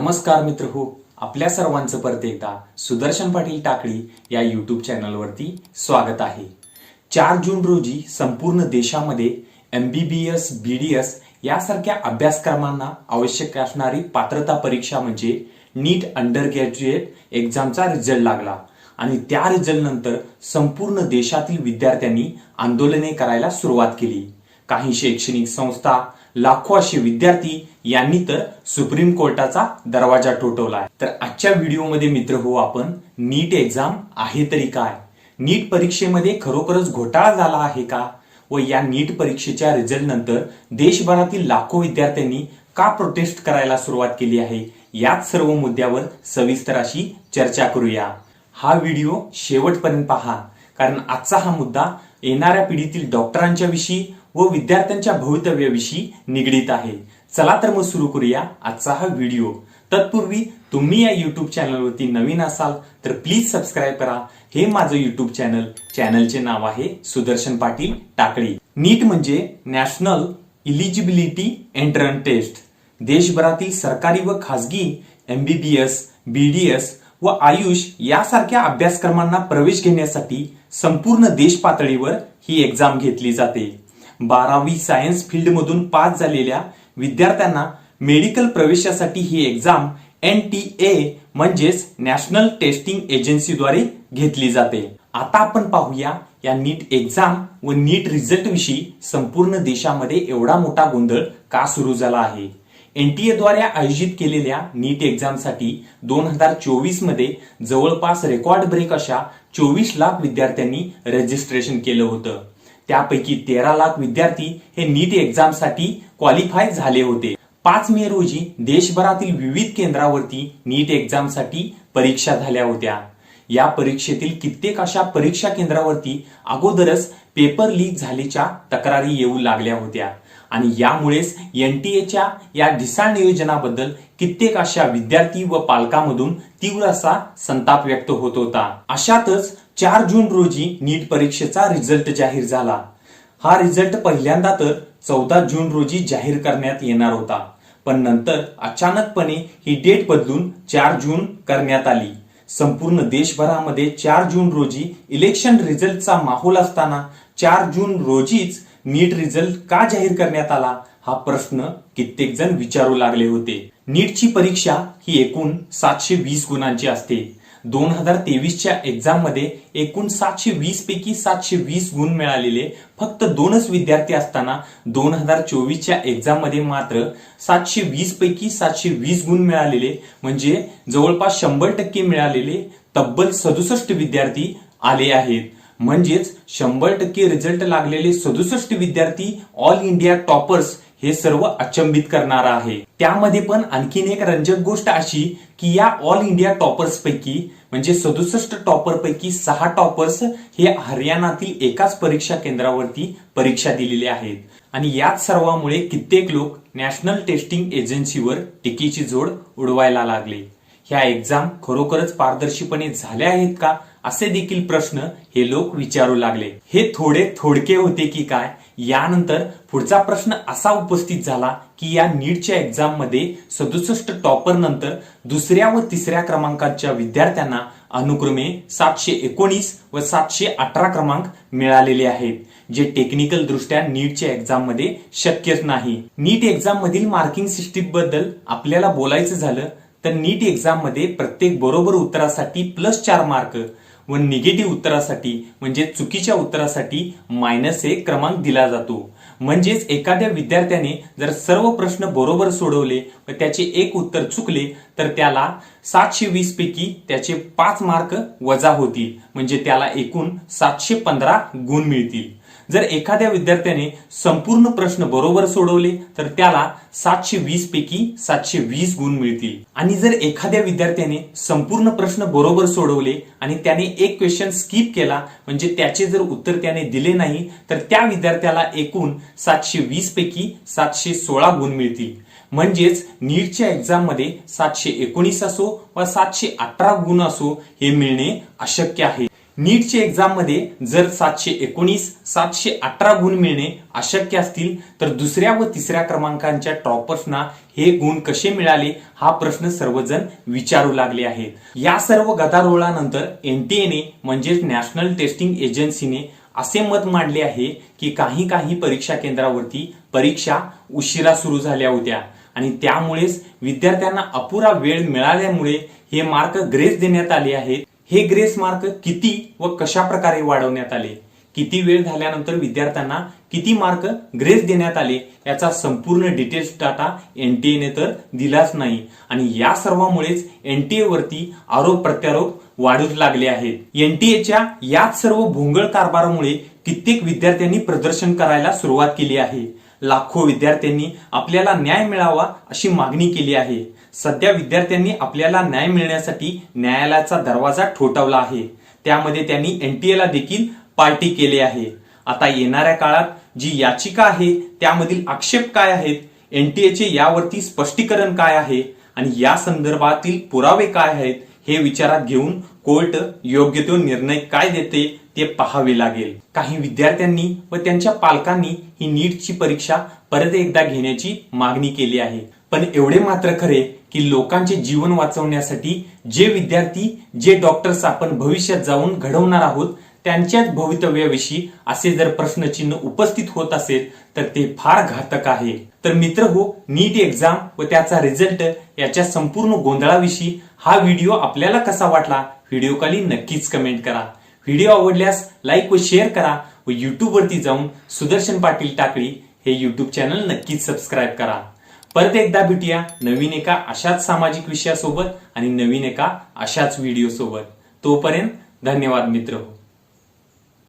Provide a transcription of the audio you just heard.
नमस्कार मित्र हो आपल्या सर्वांचं परत एकदा सुदर्शन पाटील टाकळी या यूट्यूब चॅनलवरती स्वागत आहे. चार जून रोजी संपूर्ण देशामध्ये एमबीबीएस बीडीएस यासारख्या अभ्यासक्रमांना आवश्यक असणारी पात्रता परीक्षा म्हणजे नीट अंडर ग्रॅज्युएट एक्झामचा रिझल्ट लागला आणि त्या रिझल्टनंतर संपूर्ण देशातील विद्यार्थ्यांनी आंदोलने करायला सुरुवात केली. काही शैक्षणिक संस्था लाखो असे विद्यार्थी यांनी तर सुप्रीम कोर्टाचा दरवाजा टोटवलाय तर आजच्या व्हिडिओमध्ये मित्र हो आपण नीट एक्झाम आहे तरी काय? नीट परीक्षेमध्ये खरोखरच घोटाळा झाला आहे का? व या नीट परीक्षेच्या रिझल्ट नंतर देशभरातील लाखो विद्यार्थ्यांनी का प्रोटेस्ट करायला सुरुवात केली आहे? याच सर्व मुद्द्यावर सविस्तर अशी चर्चा करूया. हा व्हिडिओ शेवटपर्यंत पहा कारण आजचा हा मुद्दा येणाऱ्या पिढीतील डॉक्टरांच्या विषयी व विद्यार्थ्यांच्या भवितव्याविषयी निगडीत आहे. चला तर मग सुरू करूया आजचा हा व्हिडिओ. तत्पूर्वी तुम्ही या युट्यूब चॅनलवरती नवीन असाल तर प्लीज सबस्क्राईब करा. हे माझं युट्यूब चॅनल चॅनलचे नाव आहे सुदर्शन पाटील टाकळी. नीट म्हणजे नॅशनल इलिजिबिलिटी एंट्रन टेस्ट देशभरातील सरकारी व खासगी एमबीबीएस बीडीएस व आयुष यासारख्या अभ्यासक्रमांना प्रवेश घेण्यासाठी संपूर्ण देश पातळीवर ही एक्झाम घेतली जाते. बारावी सायन्स फील्डमधून पास झालेल्या विद्यार्थ्यांना मेडिकल प्रवेशासाठी ही एक्झाम एन टी ए म्हणजेच नॅशनल टेस्टिंग एजन्सीद्वारे घेतली जाते. आता आपण पाहूया या नीट एक्झाम व नीट रिझल्ट विषयी संपूर्ण देशामध्ये एवढा मोठा गोंधळ का सुरू झाला आहे? एनटीए द्वारे आयोजित केलेल्या नीट एक्झामसाठी दोन हजार चोवीसमध्ये जवळपास रेकॉर्ड ब्रेक अशा चोवीस लाख विद्यार्थ्यांनी रजिस्ट्रेशन केलं होतं. त्यापैकी तेरा लाख विद्यार्थी हे नीट एक्झामसाठी क्वालिफाय झाले होते. पाच मे रोजी देशभरातील विविध केंद्रावरती नीट एक्झामसाठी परीक्षा झाल्या होत्या. या परीक्षेतील कित्येक अशा परीक्षा केंद्रावरती अगोदरच पेपर लीक झाल्याच्या तक्रारी येऊ लागल्या होत्या. आणि यामुळेच एन टी एच्या या ढिसाळ नियोजनाबद्दल कित्येक अशा विद्यार्थी व पालकांमधून तीव्र असा संताप व्यक्त होत होता. अशातच चार जून रोजी नीट परीक्षेचा रिझल्ट जाहीर झाला. हा रिझल्ट पहिल्यांदा तर चौदा जून रोजी जाहीर करण्यात येणार होता. पण नंतर अचानकपणे ही डेट बदलून चार जून करण्यात आली. संपूर्ण देशभरामध्ये चार जून रोजी इलेक्शन रिझल्टचा माहोल असताना चार जून रोजीच नीट रिझल्ट का जाहीर करण्यात आला हा प्रश्न कित्येक जण विचारू लागले होते. नीटची परीक्षा ही एकूण सातशे वीस गुणांची असते. दोन हजार तेवीसच्या एक्झाममध्ये एकूण सातशे वीस पैकी सातशे वीस गुण मिळालेले. फक्त दोनच विद्यार्थी असताना दोन हजार चोवीसच्या एक्झाममध्ये मात्र सातशे वीस पैकी सातशे वीस गुण मिळालेले. म्हणजे जवळपास शंभर टक्के मिळालेले तब्बल सदुसष्ट विद्यार्थी आले आहेत. म्हणजेच शंभर टक्के रिझल्ट लागलेले सदुसष्ट विद्यार्थी ऑल इंडिया टॉपर्स हे सर्व अचंबित करणार आहे. त्यामध्ये पण आणखीन एक रंजक गोष्ट अशी की या ऑल इंडिया टॉपर्स पैकी म्हणजे सदुसष्ट टॉपर पैकी सहा टॉपर्स हे हरियाणातील एकाच परीक्षा केंद्रावरती परीक्षा दिलेली आहेत. आणि याच सर्वामुळे कित्येक लोक नॅशनल टेस्टिंग एजन्सीवर टीकेची जोड उडवायला लागले. ह्या एक्झाम खरोखरच पारदर्शीपणे झाल्या आहेत का? असे देखील प्रश्न हे लोक विचारू लागले. हे थोडे थोडके होते की काय? यानंतर पुढचा प्रश्न असा उपस्थित झाला की या नीटच्या एक्झाममध्ये सदुसष्ट टॉपर नंतर दुसऱ्या व तिसऱ्या क्रमांकाच्या विद्यार्थ्यांना अनुक्रमे सातशे एकोणीस व सातशे अठरा क्रमांक मिळालेले आहेत जे टेक्निकल दृष्ट्या नीटच्या एक्झाममध्ये शक्यच नाही. नीट एक्झाम मधील मार्किंग सिस्टीमबद्दल आपल्याला बोलायचं झालं तर नीट एक्झाममध्ये प्रत्येक बरोबर उत्तरासाठी प्लस चार मार्क व निगेटिव्ह उत्तरासाठी म्हणजे चुकीच्या उत्तरासाठी मायनस एक क्रमांक दिला जातो. म्हणजेच एखाद्या विद्यार्थ्याने जर सर्व प्रश्न बरोबर सोडवले व त्याचे एक उत्तर चुकले तर त्याला सातशे वीस पैकी त्याचे पाच मार्क वजा होतील. म्हणजे त्याला एकूण सातशे पंधरा गुण मिळतील. जर एखाद्या विद्यार्थ्याने संपूर्ण प्रश्न बरोबर सोडवले तर त्याला सातशे वीस पैकी सातशे वीस गुण मिळतील. आणि जर एखाद्या विद्यार्थ्याने संपूर्ण प्रश्न बरोबर सोडवले आणि त्याने एक क्वेश्चन स्किप केला म्हणजे त्याचे जर उत्तर त्याने दिले नाही तर त्या विद्यार्थ्याला एकूण सातशे वीस पैकी सातशे सोळा गुण मिळतील. म्हणजेच नीटच्या एक्झाममध्ये सातशे एकोणीस असो व सातशे अठरा गुण असो हे मिळणे अशक्य आहे. नीटच्या एक्झाममध्ये जर सातशे एकोणीस सातशे अठरा गुण मिळणे अशक्य असतील तर दुसऱ्या व तिसऱ्या क्रमांकांच्या टॉपर्सना हे गुण कसे मिळाले हा प्रश्न सर्वजण विचारू लागले आहेत. या सर्व गदारोळानंतर एनटीएने म्हणजेच नॅशनल टेस्टिंग एजन्सीने असे मत मांडले आहे की काही काही परीक्षा केंद्रावरती परीक्षा उशिरा सुरू झाल्या होत्या आणि त्यामुळेच विद्यार्थ्यांना अपुरा वेळ मिळाल्यामुळे हे मार्क ग्रेस देण्यात आले आहेत. हे ग्रेस मार्क किती व कशा प्रकारे वाढवण्यात आले? किती वेळ झाल्यानंतर विद्यार्थ्यांना किती मार्क ग्रेस देण्यात आले? याचा संपूर्ण डिटेल्स डाटा एनटीएने तर दिलाच नाही. आणि या सर्वामुळेच एनटीए वरती आरोप प्रत्यारोप वाढू लागले आहेत. एनटीएच्या याच सर्व भोंगळ कारभारामुळे कित्येक विद्यार्थ्यांनी प्रदर्शन करायला सुरुवात केली आहे. लाखो विद्यार्थ्यांनी आपल्याला न्याय मिळावा अशी मागणी केली आहे. सध्या विद्यार्थ्यांनी आपल्याला न्याय मिळण्यासाठी न्यायालयाचा दरवाजा ठोठावला आहे. त्यामध्ये त्यांनी एनटीएला देखील पार्टी केली आहे. आता येणाऱ्या काळात जी याचिका आहे त्यामधील आक्षेप काय आहेत? एनटीएचे यावरती स्पष्टीकरण काय आहे? आणि या संदर्भातील पुरावे काय आहेत? हे विचारात घेऊन कोर्ट योग्य तो निर्णय काय देते ते पाहावे लागेल. काही विद्यार्थ्यांनी व त्यांच्या पालकांनी ही नीटची परीक्षा परत एकदा घेण्याची मागणी केली आहे. पण एवढे मात्र खरे की लोकांचे जीवन वाचवण्यासाठी जे विद्यार्थी जे डॉक्टर्स आपण भविष्यात जाऊन घडवणार आहोत त्यांच्याच भवितव्याविषयी असे जर प्रश्नचिन्ह उपस्थित होत असेल तर ते फार घातक आहे. तर मित्र हो नीट एक्झाम व त्याचा रिझल्ट याच्या संपूर्ण गोंधळाविषयी हा व्हिडिओ आपल्याला कसा वाटला व्हिडिओ खाली नक्कीच कमेंट करा. व्हिडिओ आवडल्यास लाईक व शेअर करा व युट्यूबवरती जाऊन सुदर्शन पाटील टाकळी हे युट्यूब चॅनल नक्कीच सबस्क्राईब करा. परत एकदा भेटूया नवीन एका अशाच सामाजिक विषयासोबत आणि नवीन एका अशाच व्हिडिओ सोबत. तोपर्यंत धन्यवाद मित्र. हो